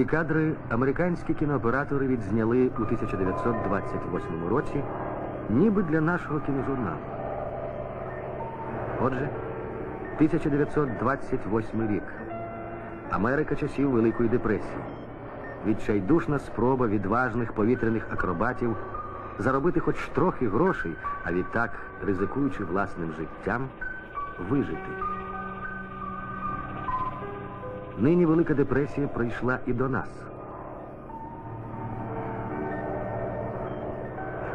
Ці кадри американські кінооператори відзняли у 1928 році, ніби для нашого кіножурналу. Отже, 1928 рік. Америка часів Великої депресії. Відчайдушна спроба відважних повітряних акробатів заробити хоч трохи грошей, а відтак, ризикуючи власним життям, вижити. Нині Велика депресія прийшла і до нас.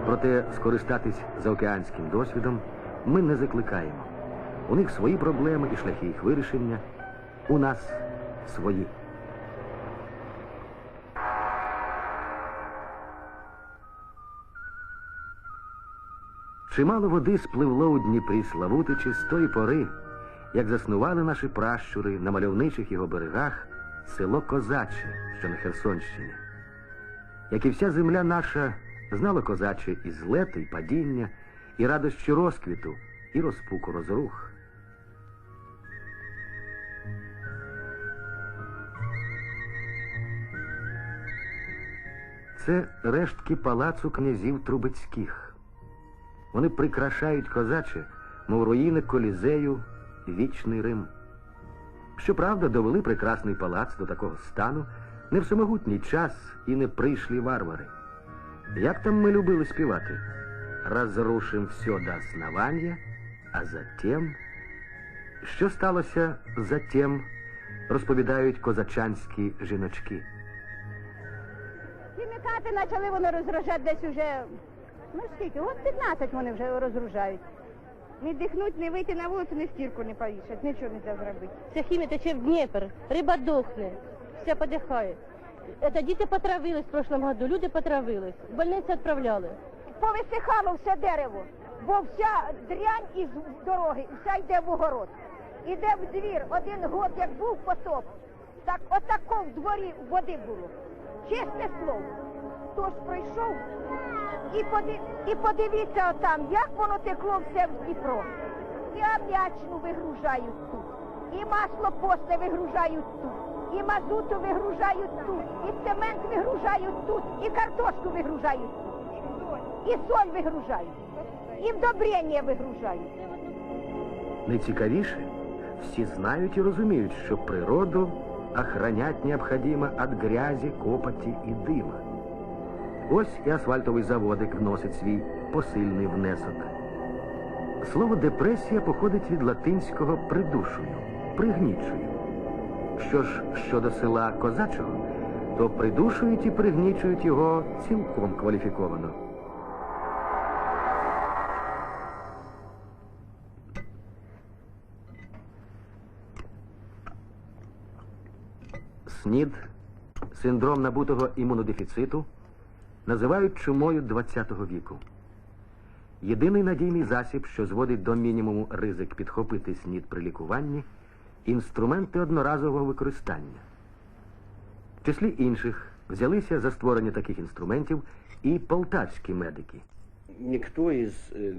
Проте скористатись заокеанським досвідом ми не закликаємо. У них свої проблеми і шляхи їх вирішення, у нас свої. Чимало води спливло у Дніпрі Славутичі з тої пори, як заснували наші пращури на мальовничих його берегах село Козаче, що на Херсонщині. Як і вся земля наша, знало козаче і злети, і падіння, і радощі розквіту, і розпуку розрух. Це рештки палацу князів Трубецьких. Вони прикрашають козаче, мов руїни колізею, вічний Рим. Щоправда, довели прекрасний палац до такого стану не в самогутній час і не прийшлі варвари. Як там ми любили співати? Разрушим все до основання, а затем... Що сталося затем, розповідають козачанські жіночки. Хімікати почали вони розгружати десь уже, ну скільки, от 15 вони вже розгружають. Не дихнуть, не вийти на вулицю, ні стірку не повішать, нічого не можна зробити. Вся хімія тече в Дніпр, риба дохне, вся подихає. Это діти потравились в прошлом году, люди потравились, в больниці відправляли. Повисихало все дерево, бо вся дрянь із дороги, вся йде в огород. Іде в двір, один год, як був потоп, так отако в дворі води було. Чесне слово. Хтось пройшов і, поди, і подивіться отам, як воно текло все в Дніпро. І ам'ячну вигружають тут, і масло постне вигружають тут, і мазуту вигружають тут, і цемент вигружають тут, і картошку вигружають тут, і соль вигружають, і вдобрення вигружають. Найцікавіше, всі знають і розуміють, що природу охранять необходимо от грязі, копоті і дима. Ось і асфальтовий заводик вносить свій посильний внесок. Слово депресія походить від латинського придушую, пригнічую. Що ж щодо села Козачого, то придушують і пригнічують його цілком кваліфіковано. СНІД, синдром набутого імунодефіциту, називають чумою ХХ віку. Єдиний надійний засіб, що зводить до мінімуму ризик підхопити СНІД при лікуванні інструменти одноразового використання. В числі інших взялися за створення таких інструментів і полтавські медики. Никто из э,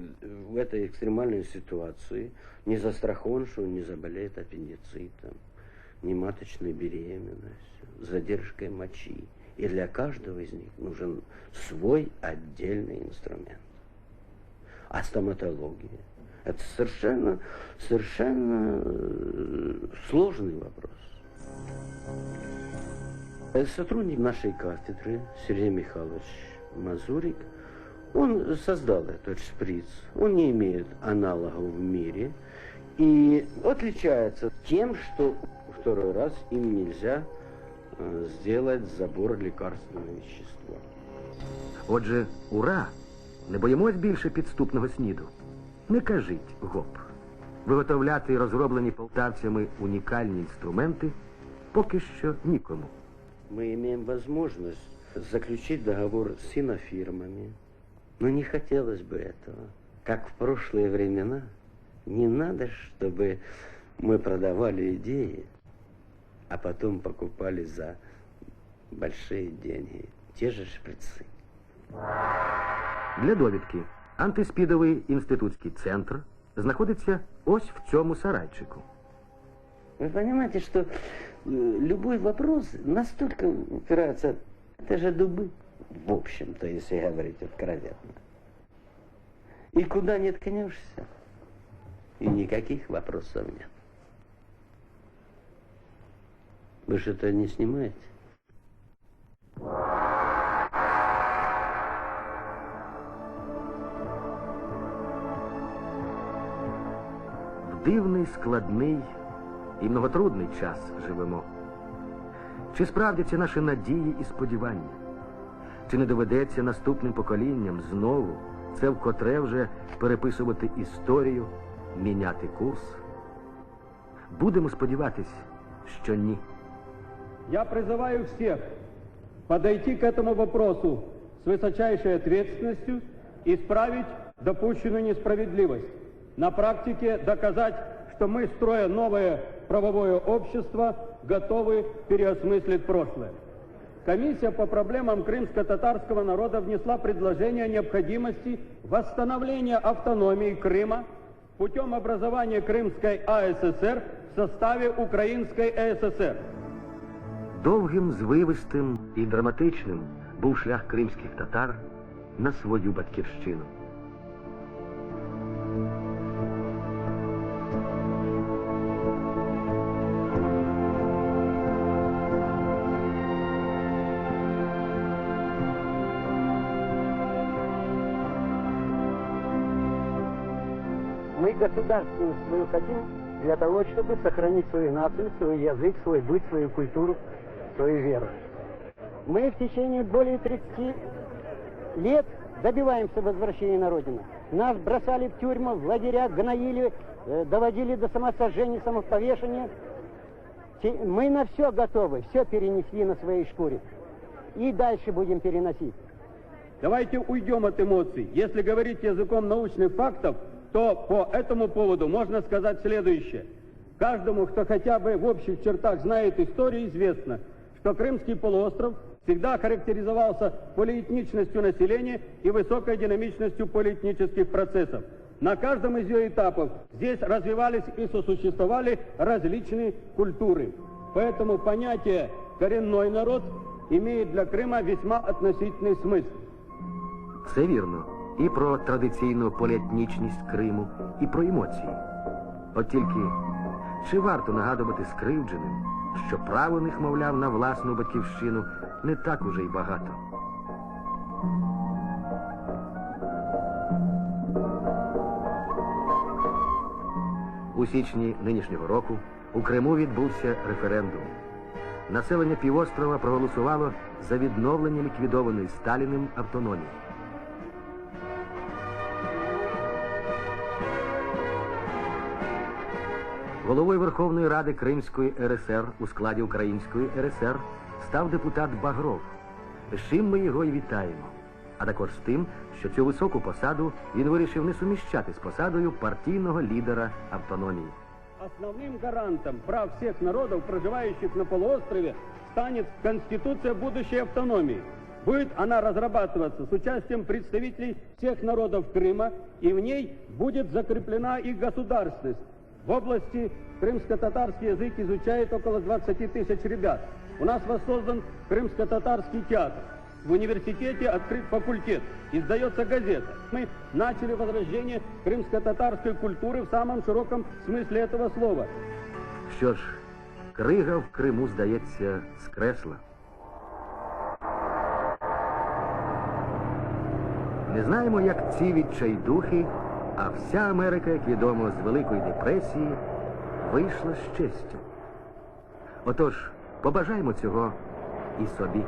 в этой экстремальной ситуации не застрахован, что не заболеет аппендицитом, не маточной беременностью, задержкой мочи. И для каждого из них нужен свой отдельный инструмент. А стоматология – это совершенно, совершенно э, сложный вопрос. Э, Сотрудник нашей кафедры Сергей Михайлович Мазурик, он создал этот шприц. Он не имеет аналогов в мире и отличается тем, что второй раз им нельзя сделать забор лекарственного вещества. Отже, ура! Не боїмось більше підступного сніду. Не кажіть гоп. Виготовляти розроблені полтавцями унікальні інструменти поки що нікому. Мы имеем возможность заключить договор с инофирмами, но не хотелось бы этого. Как в прошлые времена, не надо, чтобы мы продавали идеи, а потом покупали за большие деньги те же шприцы. Для довідки антиспідовий інститутський центр знаходиться ось в цьому сарайчику. Вы понимаете, что э, любой вопрос настолько упирается, это же дубы, в общем-то, если говорить откровенно. И куда не ткнешься, и никаких вопросов нет. Вы что-то не снимаете? В дивний, складний і многотрудний час живемо. Чи справдяться наші надії і сподівання? Чи не доведеться наступним поколінням знову це вкотре вже переписувати історію, міняти курс? Будемо сподіватись, що ні. Я призываю всех подойти к этому вопросу с высочайшей ответственностью исправить допущенную несправедливость. На практике доказать, что мы, строя новое правовое общество, готовы переосмыслить прошлое. Комиссия по проблемам крымско-татарского народа внесла предложение о необходимости восстановления автономии Крыма путем образования Крымской АССР в составе Украинской АССР. Довгим, звивистим і драматичним був шлях кримських татар на свою батьківщину. Мы государственность свою хотим для того, чтобы сохранить свою нацию, свой язык, свой быт, свою культуру, свою веру. Мы в течение более 30 лет добиваемся возвращения на родину. Нас бросали в тюрьму, в лагеря, гноили, э, доводили до самосожжения, самоповешения. Мы на все готовы, все перенесли на своей шкуре. И дальше будем переносить. Давайте уйдем от эмоций. Если говорить языком научных фактов, то по этому поводу можно сказать следующее. Каждому, кто хотя бы в общих чертах знает историю, известно, что Крымский полуостров всегда характеризовался полиэтничностью населения и высокой динамичностью полиэтнических процессов. На каждом из ее этапов здесь развивались и сосуществовали различные культуры. Поэтому понятие «коренной народ» имеет для Крыма весьма относительный смысл. Це вірно і про традиційну поліетнічність Криму, і про емоції. От тільки чи варто нагадувати скривдженим, Що право них, мовляв, на власну батьківщину не так уже й багато. У січні нинішнього року у Криму відбувся референдум. Населення півострова проголосувало за відновлення ліквідованої Сталіним автономії. Головою Верховної Ради Кримської РСР у складі Української РСР став депутат Багров. З чим ми його й вітаємо. А також з тим, що цю високу посаду він вирішив не суміщати з посадою партійного лідера автономії. Основным гарантом прав всех народов, проживающих на полуострове, станет Конституция будущей автономии. Будет она разрабатываться с участием представителей всех народов Крыма, и в ней будет закреплена их государственность. В области крымско-татарский язык изучает около 20 тысяч ребят. У нас воссоздан крымско-татарский театр. В университете открыт факультет, издается газета. Мы начали возрождение крымско-татарской культуры в самом широком смысле этого слова. Що ж, крига в Криму, здається, скресла. Не знаємо, як ці відчайдухи, а вся Америка, як відомо, з Великої депресії вийшла з честю. Отож, побажаємо цього і собі.